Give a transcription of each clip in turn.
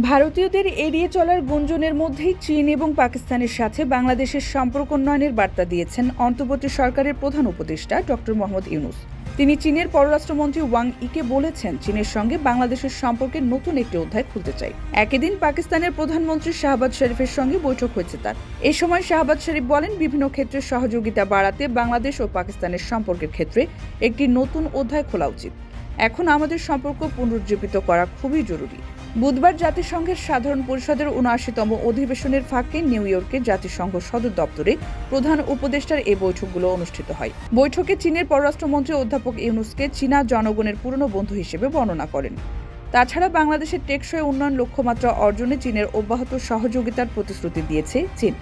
ভারতীয়দের এড়িয়ে চলার গুঞ্জনের মধ্যেই চীন এবং পাকিস্তানের সাথে বাংলাদেশের সম্পর্ক উন্নয়নের বার্তা দিয়েছেন অন্তর্বর্তী সরকারের প্রধান উপদেষ্টা ডক্টর মোহাম্মদ ইউনুস। তিনি চীনের পররাষ্ট্রমন্ত্রী ওয়াং ইকে বলেছেন, চীনের সঙ্গে বাংলাদেশের সম্পর্কে নতুন একটি অধ্যায় খুলতে চাই। একই দিন পাকিস্তানের প্রধানমন্ত্রী শাহবাজ শরীফের সঙ্গে বৈঠক হয়েছে তার। এ সময় শাহবাজ শরীফ বলেন, বিভিন্ন ক্ষেত্রে সহযোগিতা বাড়াতে বাংলাদেশ ও পাকিস্তানের সম্পর্কের ক্ষেত্রে একটি নতুন অধ্যায় খোলা উচিত। এখন আমাদের সম্পর্ক পুনরুজ্জীবিত করা খুবই জরুরি। বুধবার জাতিসংঘের সাধারণ পরিষদের উনআশিতম অধিবেশনের ফাঁকে নিউ ইয়র্কে জাতিসংঘ সদর দপ্তরে প্রধান উপদেষ্টার এই বৈঠকগুলো অনুষ্ঠিত হয়। বৈঠকে চীনের পররাষ্ট্রমন্ত্রী অধ্যাপক ইউনুসকে চীনা জনগণের পুরনো বন্ধু হিসেবে বর্ণনা করেন। তাছাড়া বাংলাদেশের টেকসই উন্নয়ন লক্ষ্যমাত্রা অর্জনে চীনের অব্যাহত সহযোগিতার প্রতিশ্রুতি দিয়েছে চীন।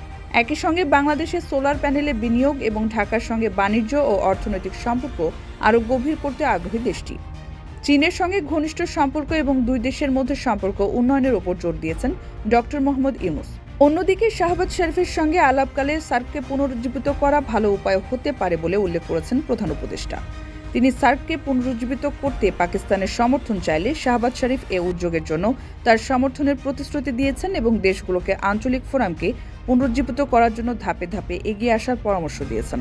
একই সঙ্গে বাংলাদেশের সোলার প্যানেলে বিনিয়োগ এবং ঢাকার সঙ্গে বাণিজ্য ও অর্থনৈতিক সম্পর্ক আরও গভীর করতে আগ্রহী দেশটি। চীনের সঙ্গে ঘনিষ্ঠ সম্পর্ক এবং দুই দেশের মধ্যে সম্পর্ক উন্নয়নের উপর জোর দিয়েছেন ডক্টর মোহাম্মদ ইউনুস। অন্যদিকে শাহবাজ শরীফের সঙ্গে আলাপকালে সার্ককে পুনরুজ্জীবিত করা ভালো উপায় হতে পারে বলে উল্লেখ করেছেন প্রধান উপদেষ্টা। তিনি সার্ককে পুনরুজ্জীবিত করতে পাকিস্তানের সমর্থন চাইলে শাহবাজ শরীফ এ উদ্যোগের জন্য তার সমর্থনের প্রতিশ্রুতি দিয়েছেন এবং দেশগুলোকে আঞ্চলিক ফোরামকে পুনরুজ্জীবিত করার জন্য ধাপে ধাপে এগিয়ে আসার পরামর্শ দিয়েছেন।